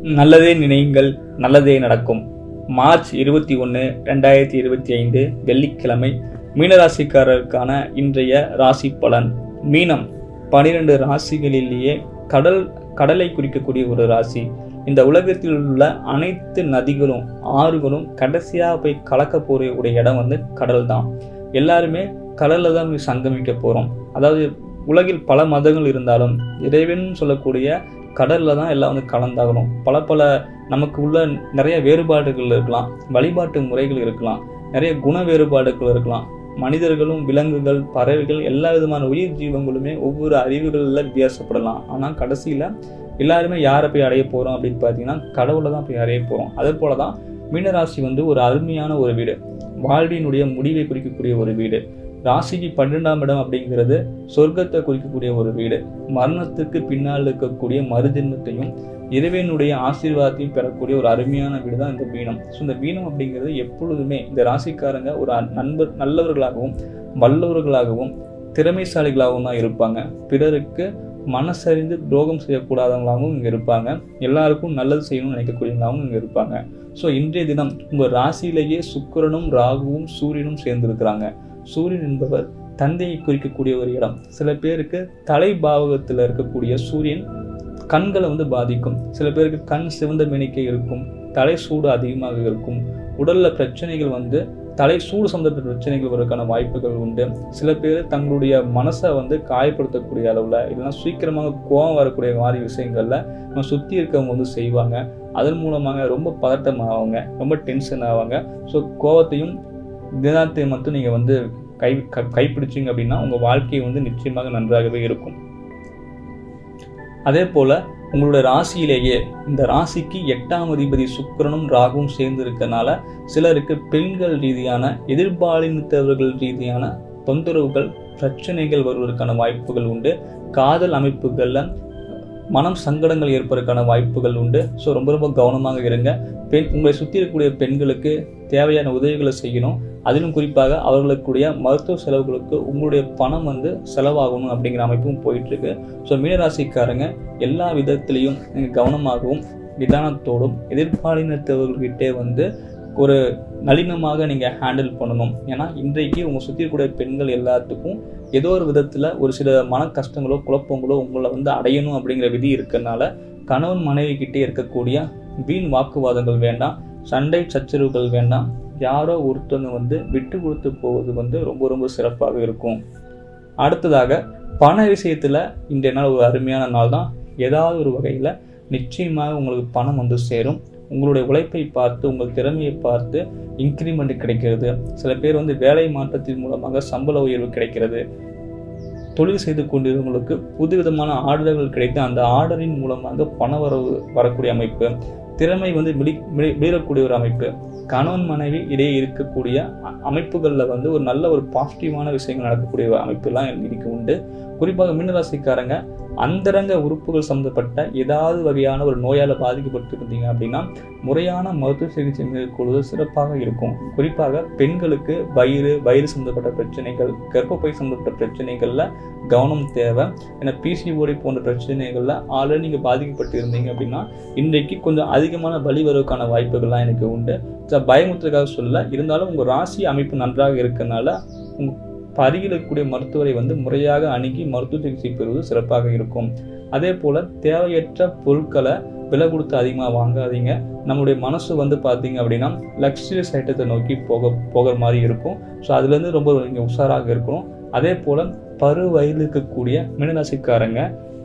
நல்லதே நினையுங்கள் நல்லதே நடக்கும். மார்ச் இருபத்தி ஒன்று ரெண்டாயிரத்தி இருபத்தி ஐந்து வெள்ளிக்கிழமை மீனராசிக்காரருக்கான இன்றைய ராசி பலன். மீனம் பனிரெண்டு ராசிகளிலேயே கடல் கடலை குறிக்கக்கூடிய ஒரு ராசி. இந்த உலகத்தில் உள்ள அனைத்து நதிகளும் ஆறுகளும் கடைசியாக போய் கலக்க போகிற ஒரு இடம் வந்து கடல் தான். எல்லாருமே கடலில் தான் சங்கமிக்க போகிறோம் அதாவது உலகில் பல மதங்கள் இருந்தாலும் இறைவன் சொல்லக்கூடிய கடலில் தான் எல்லாம் வந்து கலந்தாகணும். பல பல நமக்கு உள்ள நிறைய வேறுபாடுகள் இருக்கலாம். வழிபாட்டு முறைகள் இருக்கலாம். நிறைய குண வேறுபாடுகள் இருக்கலாம். மனிதர்களும் விலங்குகள் பறவைகள் எல்லா விதமான உயிர் ஜீவங்களுமே ஒவ்வொரு அறிவுகளில் வித்தியாசப்படலாம். ஆனால் கடைசியில் எல்லாருமே யாரை போய் அடைய போகிறோம் அப்படின்னு பார்த்தீங்கன்னா கடவுளை தான் போய் அடைய போகிறோம் அதே போல தான் மீனராசி வந்து ஒரு அருமையான ஒரு வீடு. வாழ்வினுடைய முடிவை குறிக்கக்கூடிய ஒரு வீடு. ராசிக்கு பன்னெண்டாம் இடம் அப்படிங்கிறது சொர்க்கத்தை குறிக்கக்கூடிய ஒரு வீடு. மரணத்துக்கு பின்னால் இருக்கக்கூடிய மறுஜென்மத்தையும் இறைவனுடைய ஆசீர்வாதத்தையும் பெறக்கூடிய ஒரு அருமையான வீடு தான் இந்த மீனம் ஸோ இந்த மீனம் அப்படிங்கிறது எப்பொழுதுமே இந்த ராசிக்காரங்க ஒரு நண்பர் நல்லவர்களாகவும் வல்லவர்களாகவும் திறமைசாலிகளாகவும் தான் இருப்பாங்க. பிறருக்கு மனசறிந்து துரோகம் செய்யக்கூடாதவங்களாகவும் இங்கே இருப்பாங்க. எல்லாருக்கும் நல்லது செய்யணும்னு நினைக்கக்கூடியவங்களாகவும் இங்கே இருப்பாங்க. ஸோ இன்றைய தினம் உங்கள் ராசியிலேயே சுக்கரனும் ராகுவும் சூரியனும் சேர்ந்திருக்கிறாங்க. சூரியன் என்பவர் தந்தையை குறிக்கக்கூடிய ஒரு இடம். சில பேருக்கு தலை பாவகத்தில் இருக்கக்கூடிய சூரியன் கண்களை வந்து பாதிக்கும். சில பேருக்கு கண் சிவந்த மேனிக்கை இருக்கும் தலை சூடு அதிகமாக இருக்கும். உடலில் பிரச்சனைகள் வந்து தலை சூடு சம்பந்தப்பட்ட பிரச்சனைகள் வருவதற்கான வாய்ப்புகள் உண்டு. சில பேர் தங்களுடைய மனசை வந்து காயப்படுத்தக்கூடிய அளவில் இல்லைன்னா சீக்கிரமாக கோபம் வரக்கூடிய மாதிரி விஷயங்களில் நம்ம சுற்றி இருக்கவங்க வந்து செய்வாங்க. அதன் மூலமாக ரொம்ப பதட்டம் ஆவாங்க ரொம்ப டென்ஷன் ஆவாங்க. ஸோ கோபத்தையும் தினத்தை மட்டும் நீங்கள் வந்து கை க கைப்பிடிச்சிங்க அப்படின்னா உங்கள் வாழ்க்கை வந்து நிச்சயமாக நன்றாகவே இருக்கும். அதே போல் உங்களுடைய ராசியிலேயே இந்த ராசிக்கு எட்டாம் அதிபதி சுக்கரனும் ராகுவும் சேர்ந்து இருக்கனால சிலருக்கு பெண்கள் ரீதியான எதிர்பாலினத்தவர்கள் ரீதியான தொந்தரவுகள் பிரச்சனைகள் வருவதற்கான வாய்ப்புகள் உண்டு. காதல் அமைப்புகளில் மனம் சங்கடங்கள் ஏற்பதற்கான வாய்ப்புகள் உண்டு. ஸோ ரொம்ப ரொம்ப கவனமாக இருங்க. பெண் உங்களை சுற்றி இருக்கக்கூடிய பெண்களுக்கு தேவையான உதவிகளை செய்யணும். அதிலும் குறிப்பாக அவர்களுக்குடைய மருத்துவ செலவுகளுக்கு உங்களுடைய பணம் வந்து செலவாகணும் அப்படிங்கிற அமைப்பும் போயிட்டுருக்கு. ஸோ மீனராசிக்காரங்க எல்லா விதத்திலையும் நீங்கள் கவனமாகவும் நிதானத்தோடும் எதிர்பாலினத்தவர்கிட்டே வந்து ஒரு நளினமாக நீங்கள் ஹேண்டில் பண்ணணும். ஏன்னா இன்றைக்கு உங்கள் சுற்றி இருக்கக்கூடிய பெண்கள் எல்லாத்துக்கும் ஏதோ ஒரு விதத்தில் ஒரு சில மன கஷ்டங்களோ குழப்பங்களோ உங்களை வந்து அடையணும் அப்படிங்கிற விதி இருக்கிறதுனால கணவன் மனைவி கிட்டே இருக்கக்கூடிய வீண் வாக்குவாதங்கள் வேண்டாம் சண்டை சச்சரவுகள் வேண்டாம். யாரோ ஒருத்தவங்க வந்து விட்டு கொடுத்து போவது வந்து ரொம்ப ரொம்ப சிறப்பாக இருக்கும். அடுத்ததாக பண விஷயத்தில் இன்றைய நாள் ஒரு அருமையான நாள் தான் ஏதாவது ஒரு வகையில் நிச்சயமாக உங்களுக்கு பணம் வந்து சேரும். உங்களுடைய உழைப்பை பார்த்து உங்கள் திறமையை பார்த்து இன்க்ரிமெண்ட் கிடைக்கிறது. சில பேர் வந்து வேலை மாற்றத்தின் மூலமாக சம்பள உயர்வு கிடைக்கிறது. தொழில் செய்து கொண்டிருந்தவங்களுக்கு புதுவிதமான ஆர்டர்கள் கிடைத்து அந்த ஆர்டரின் மூலமாக பண வரவு வரக்கூடிய அமைப்பு திறமை வந்து மிடி மிளிரக்கூடிய ஒரு அமைப்பு. கணவன் மனைவி இடையே இருக்கக்கூடிய அமைப்புகளில் வந்து ஒரு நல்ல ஒரு பாசிட்டிவான விஷயங்கள் நடக்கக்கூடிய அமைப்புலாம் இன்னைக்கு உண்டு. குறிப்பாக மீனராசிக்காரங்க அந்தரங்க உறுப்புகள் சம்மந்தப்பட்ட ஏதாவது வகையான ஒரு நோயால் பாதிக்கப்பட்டிருந்தீங்க அப்படின்னா முறையான மருத்துவ சிகிச்சை மேற்கொள்வது சிறப்பாக இருக்கும். குறிப்பாக பெண்களுக்கு வயிறு வயிறு சம்மந்தப்பட்ட பிரச்சனைகள் கர்ப்பப்பை சம்மந்தப்பட்ட பிரச்சனைகளில் கவனம் தேவை. ஏன்னா பிசிஓடி போன்ற பிரச்சனைகளில் ஆல்ரெடி நீங்கள் பாதிக்கப்பட்டு இருந்தீங்க அப்படின்னா இன்றைக்கு கொஞ்சம் அதிகமான வழி வருவதற்கான வாய்ப்புகள்லாம் எனக்கு உண்டு. பயமுத்துக்காக சொல்ல இருந்தாலும் உங்கள் ராசி அமைப்பு நன்றாக இருக்கனால உங்கள் அருகில் இருக்கக்கூடிய மருத்துவரை வந்து முறையாக அணுகி மருத்துவ சிகிச்சை பெறுவது சிறப்பாக இருக்கும். அதே போல் தேவையற்ற பொருட்களை விலை கொடுத்து அதிகமாக வாங்காதீங்க. நம்முடைய மனசு வந்து பார்த்தீங்க அப்படின்னா லக்ஸரியஸ் ஐட்டத்தை நோக்கி போக போகிற மாதிரி இருக்கும். ஸோ அதுலேருந்து ரொம்ப நீங்கள் உஷாராக இருக்கணும். அதே போல் பரு வயதில் இருக்கக்கூடிய மினராசிக்காரங்க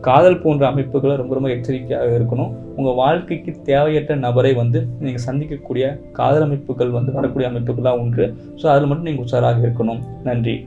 காதல் போன்ற அமைப்புகளை ரொம்ப ரொம்ப எச்சரிக்கையாக இருக்கணும். உங்கள் வாழ்க்கைக்கு தேவையற்ற நபரை வந்து நீங்கள் சந்திக்கக்கூடிய காதல் அமைப்புகள் வந்து வரக்கூடிய அமைப்புகளாக உண்டு. ஸோ அதில் மட்டும் நீங்கள் உஷாராக இருக்கணும். நன்றி.